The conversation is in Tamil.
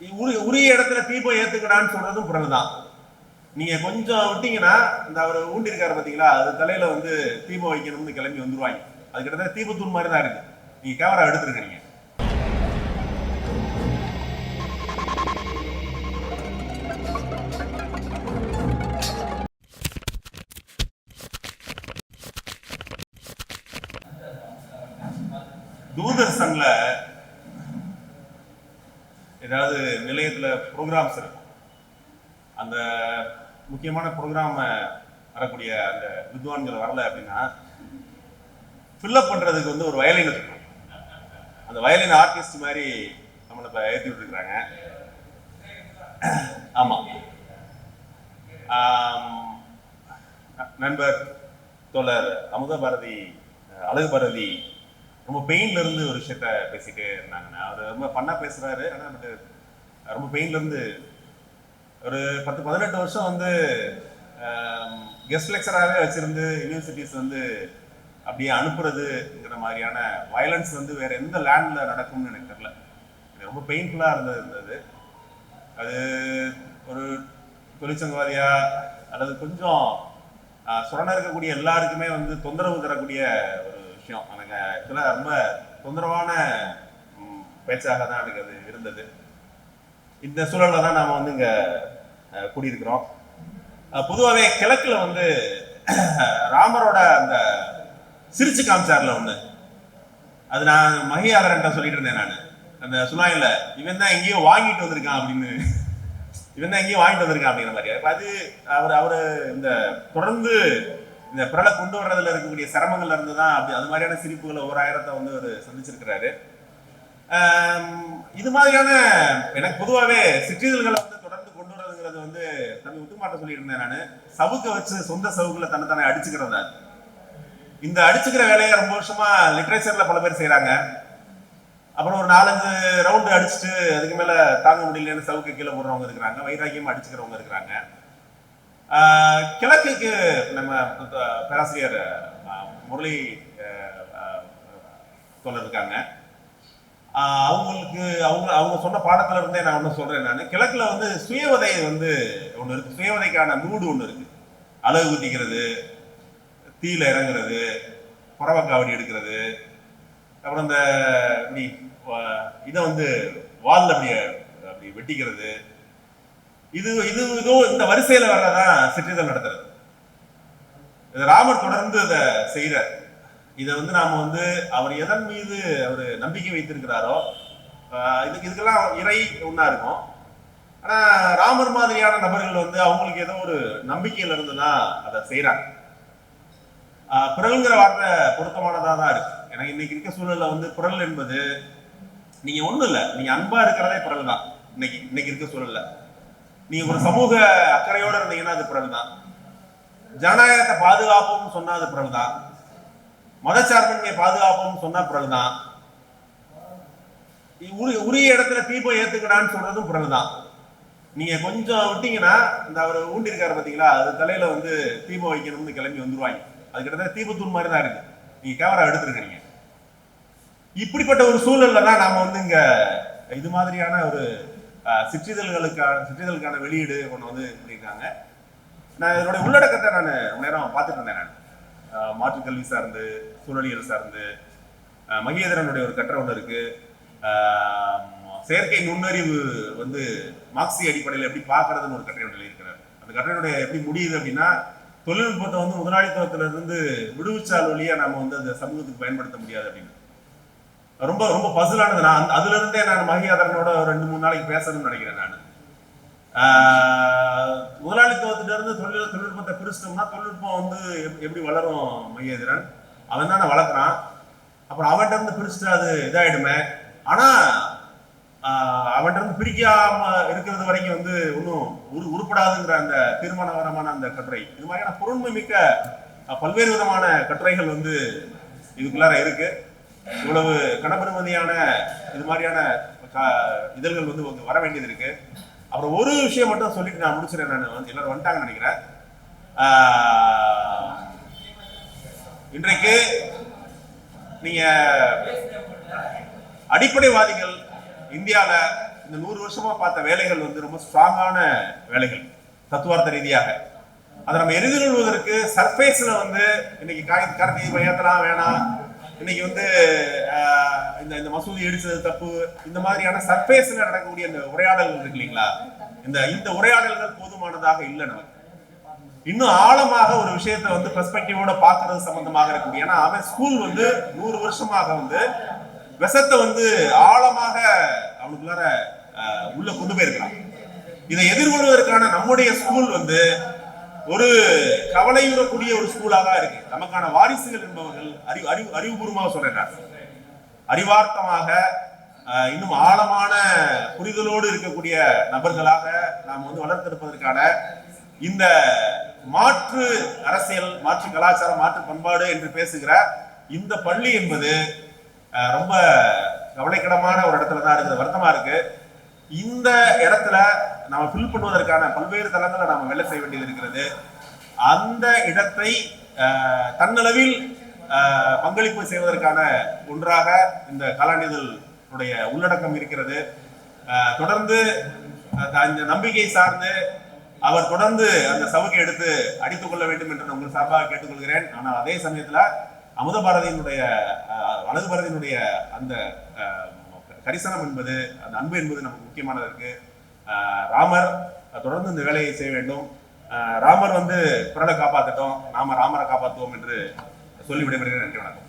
உரிய உரிய இடத்துல தீபம் ஏத்துக்கடான்னு சொல்றதும் பிறகு தான் நீங்க கொஞ்சம் விட்டீங்கன்னா இந்த அவர் ஊண்டி இருக்காரு பாத்தீங்களா அது தலையில வந்து தீபம் வைக்கணும்னு கிளம்பி வந்துருவாங்க. அது கிட்டத்தட்ட தீபத்தூர் மாதிரி தான் இருக்கு. நீங்க கேமரா எடுத்துருக்கீங்க தூதர்சன்ல ஏதாவது நிலையத்தில் ப்ரோக்ராம்ஸ் இருக்கும். அந்த முக்கியமான ப்ரோக்ராமை வரக்கூடிய அந்த வித்வான்கள் வரல அப்படின்னா ஃபில்லப் பண்றதுக்கு வந்து ஒரு வயலின் இருக்கும். அந்த வயலின் ஆர்டிஸ்ட் மாதிரி நம்மளை இப்போ ஏற்றி விட்டுருக்குறாங்க. ஆமாம் நண்பர் தோழர் அமுத பாரதி அழகு பாரதி ரொம்ப பெயின்ல இருந்து ஒரு விஷயத்த பேசிட்டே இருந்தாங்கண்ணா அவர் ரொம்ப பண்ணா பேசுறாரு. ஆனா பட் ரொம்ப பெயின்ல இருந்து ஒரு பத்து பதினெட்டு வருஷம் வந்து கெஸ்ட் லெக்சராகவே வச்சிருந்து யூனிவர்சிட்டிஸ் வந்து அப்படியே அனுப்புறதுங்கிற மாதிரியான வயலன்ஸ் வந்து வேற எந்த லேண்ட்ல நடக்கும்னு எனக்கு தெரியல. ரொம்ப பெயின்ஃபுல்லாக இருந்தது இருந்தது அது ஒரு தொழிற்சங்கவாதியா அல்லது கொஞ்சம் ஆஹ், சுரண இருக்கக்கூடிய எல்லாருக்குமே வந்து தொந்தரவு தரக்கூடிய ஒரு விஷயம் எனக்கு ஆக்சுவலாக ரொம்ப தொந்தரவான பேச்சாக தான் எனக்கு அது இருந்தது. இந்த சூழலில் தான் நாம் வந்து இங்கே கூடியிருக்கிறோம். பொதுவாகவே கிழக்கில் வந்து ராமரோட அந்த சிரிச்சு காமிச்சார்ல ஒன்று அது நான் மகியாதரன்ட்ட சொல்லிட்டு இருந்தேன் நான். அந்த சுனாயில இவன் தான் எங்கேயோ வாங்கிட்டு வந்திருக்கான் அப்படின்னு. இவன் தான் எங்கேயோ வாங்கிட்டு வந்திருக்கான் அப்படிங்கிற மாதிரி. அது அவர் அவர் இந்த தொடர்ந்து இந்த குரலை கொண்டு வர்றதுல இருக்கக்கூடிய சிரமங்கள்ல இருந்து தான் அப்படி அது மாதிரியான சிரிப்புகளை ஓராயிரத்தை வந்து அவர் சந்திச்சிருக்கிறாரு. இது மாதிரியான எனக்கு பொதுவாகவே சிற்றிதழ்களை வந்து தொடர்ந்து கொண்டு வர்றதுங்கிறது வந்து தம்பி முத்துமாட்ட சொல்லியிருந்தேன் நான். சவுக்கை வச்சு சொந்த சவுக்குல தன்னை தானே அடிச்சுக்கிறதா இந்த அடிச்சுக்கிற வேலையை ரொம்ப வருஷமா லிட்ரேச்சர்ல பல பேர் செய்கிறாங்க அப்புறம் ஒரு நாலஞ்சு ரவுண்டு அடிச்சுட்டு அதுக்கு மேல தாங்க முடியலன்னு சவுக்கு கீழே போடுறவங்க இருக்கிறாங்க வைராக்கியமா அடிச்சுக்கிறவங்க இருக்கிறாங்க. கிழக்குக்கு நம்ம பேராசிரியர் முரளி அஹ், தோழர் இருக்காங்க அவங்களுக்கு அவங்க அவங்க சொன்ன பாடத்துல இருந்தே நான் ஒன்று சொல்றேன் நான். கிழக்குல வந்து சுயவதை வந்து ஒன்று இருக்கு. சுயவதைக்கான மூடு ஒன்று இருக்கு. அழகு குத்திக்கிறது தீயில இறங்குறது புறவ காவடி எடுக்கிறது. அப்புறம் இந்த இப்படி இதை வந்து வாலில் அப்படியே அப்படி வெட்டிக்கிறது. இது இது இதுவும் இந்த வரிசையில வர்றதான் சிற்றிதழ் நடத்துறது. இது ராமர் தொடர்ந்து இதை செய்யறார் இதை வந்து நாம வந்து அவர் எதன் மீது அவர் நம்பிக்கை வைத்திருக்கிறாரோ இதுக்கு இதுக்கெல்லாம் இறை ஒண்ணா இருக்கும். ஆனா ராமர் மாதிரியான நபர்கள் வந்து அவங்களுக்கு ஏதோ ஒரு நம்பிக்கையில இருந்து அதை செய்யறாங்க பிறல்ங்கிற வார்த்தை பொருத்தமானதா தான் இருக்கு. எனக்கு இன்னைக்கு இருக்க சூழல்ல வந்து பிறல் என்பது நீங்க ஒண்ணும் இல்லை நீங்க அன்பா இருக்கிறதே பிறல் தான் இன்னைக்கு இன்னைக்கு இருக்க சூழல்ல. நீங்க ஒரு சமூக அக்கறையோட இருந்தீங்கன்னா அது பிறகுதான் ஜனநாயகத்தை பாதுகாப்போம்னு சொன்னா அது பிறகுதான் மதச்சார்பின்மையை பாதுகாப்போம்னு சொன்னா பிறகுதான் உரிய உரிய இடத்துல தீபம் ஏத்துக்கடான்னு சொல்றதும் பிறகுதான் நீங்க கொஞ்சம் விட்டீங்கன்னா இந்த அவர் ஊண்டி இருக்காரு பாத்தீங்களா? அது தலையில வந்து தீபம் வைக்கணும்னு கிளம்பி வந்துருவாங்க. அது கிட்டத்தட்ட தீபத்தூர் மாதிரி தான் இருக்கு. நீங்க கேமரா எடுத்துருக்கீங்க இப்படிப்பட்ட ஒரு சூழல்ல தான் நாம வந்து இங்க இது மாதிரியான ஒரு சிற்றிதழ்களுக்கான சிற்றிதழ்களுக்கான சிற்றிதழுக்கான வெளியீடு ஒன்று வந்து பண்ணியிருக்காங்க. நான் இதனுடைய உள்ளடக்கத்தை நான் ரொம்ப நேரம் பார்த்துட்டு இருந்தேன் நான். மாற்றுக்கல்வி சார்ந்து சூழலியல் சார்ந்து மகேந்திரனுடைய ஒரு கட்டுரை ஒன்று இருக்கு. செயற்கை நுண்ணறிவு வந்து மார்க்சி அடிப்படையில் எப்படி பார்க்கறதுன்னு ஒரு கட்டுரை ஒன்று எழுதியிருக்கிறார். அந்த கட்டுரையுடைய எப்படி முடியுது அப்படின்னா தொழில்நுட்பத்தை வந்து முதலாளித்துவத்திலிருந்து விடுவிச்சால் வழியாக நம்ம வந்து அந்த சமூகத்துக்கு பயன்படுத்த முடியாது அப்படின்னு. ரொம்ப ரொம்ப பசிலானது நான் அதுல இருந்தே நான் மகியாதரனோட ரெண்டு மூணு நாளைக்கு பேசணும்னு நினைக்கிறேன் நான். முதலாளித்துவத்துல இருந்து தொழில் தொழில்நுட்பத்தை பிரிச்சிட்டோம்னா தொழில்நுட்பம் வந்து எப்படி வளரும் மகேந்திரன்? அவன் தானே வளர்க்குறான். அப்புறம் அவன்கிட்ட இருந்து பிரிச்சுட்டு அது இதாயிடுமே. ஆனா அவன்கிட்ட இருந்து பிரிக்காம இருக்கிறது வரைக்கும் வந்து ஒன்றும் உரு உருப்படாதுங்கிற அந்த தீர்மானகரமான அந்த கட்டுரை. இது மாதிரியான பொருண்மை மிக்க பல்வேறு விதமான கட்டுரைகள் வந்து இதுக்குள்ளார இருக்கு. இவ்வளவு கனபெருமதியான இது மாதிரியான இதழ்கள் வந்து உங்க வர வேண்டியது இருக்கு. அப்புறம் ஒரு விஷயம் மட்டும் சொல்லிட்டு நான் முடிச்சிடறேன் நான். வந்து எல்லாரும் வந்துட்டாங்கன்னு நினைக்கிறேன். இன்றைக்கு நீங்க அடிப்படைவாதிகள் இந்தியாவில் இந்த நூறு வருஷமா பார்த்த வேலைகள் வந்து ரொம்ப ஸ்ட்ராங்கான வேலைகள் தத்துவார்த்த ரீதியாக. அதை நம்ம எதிர்கொள்வதற்கு சர்ஃபேஸில் வந்து இன்னைக்கு காய் கரண்டி பயத்தலாம் வேணாம். இன்னைக்கு வந்து ஆஹ், இந்த இந்த மசூதி இடிச்சது தப்பு இந்த மாதிரியான சர்ஃபேஸ்ல நடக்கக்கூடிய இந்த உரையாடல்கள் இருக்கு இல்லைங்களா? இந்த இந்த உரையாடல்கள் போதுமானதாக இல்லை நமக்கு. இன்னும் ஆழமாக ஒரு விஷயத்தை வந்து பெர்ஸ்பெக்டிவோட பார்க்கறது சம்பந்தமாக இருக்கக்கூடிய ஏன்னா அவன் ஸ்கூல் வந்து நூறு வருஷமாக வந்து விஷத்தை வந்து ஆழமாக அவனுக்குள்ளார உள்ள கொண்டு போயிருக்கிறான். இதை எதிர்கொள்வதற்கான நம்முடைய ஸ்கூல் வந்து ஒரு கவலையுறக்கூடிய ஒரு ஸ்கூலாக தான் இருக்கு. நமக்கான வாரிசுகள் என்பவர்கள் அறிவு அறிவு அறிவுபூர்வமாக சொல்றேன் அறிவார்த்தமாக இன்னும் ஆழமான புரிதலோடு இருக்கக்கூடிய நபர்களாக நாம் வந்து வளர்த்திருப்பதற்கான இந்த மாற்று அரசியல் மாற்று கலாச்சாரம் மாற்று பண்பாடு என்று பேசுகிற இந்த பள்ளி என்பது ரொம்ப கவலைக்கிடமான ஒரு இடத்துல தான் இருக்குது வருத்தமா இருக்கு. இந்த இடத்துல நாம் ஃபில் பண்ணுவதற்கான பல்வேறு தளங்களை நாம் வேலை செய்ய வேண்டியது இருக்கிறது. அந்த இடத்தை தன்னளவில் பங்களிப்பு செய்வதற்கான ஒன்றாக இந்த கலாநிதழுடைய உள்ளடக்கம் இருக்கிறது. தொடர்ந்து அந்த நம்பிக்கை சார்ந்து அவர் தொடர்ந்து அந்த சவுக்கை எடுத்து அடித்துக் கொள்ள வேண்டும் என்று உங்கள் சார்பாக கேட்டுக்கொள்கிறேன். ஆனால் அதே சமயத்தில் அமுத பாரதியினுடைய வலது பாரதியினுடைய அந்த கரிசனம் என்பது அந்த அன்பு என்பது நமக்கு முக்கியமானது இருக்குது ராமர் தொடர்ந்து இந்த வேலையை செய்ய வேண்டும். ராமர் வந்து குரலை காப்பாற்றட்டும் நாம ராமரை காப்பாற்றுவோம் என்று சொல்லி விடைபெறுகிறேன் நன்றி வணக்கம்.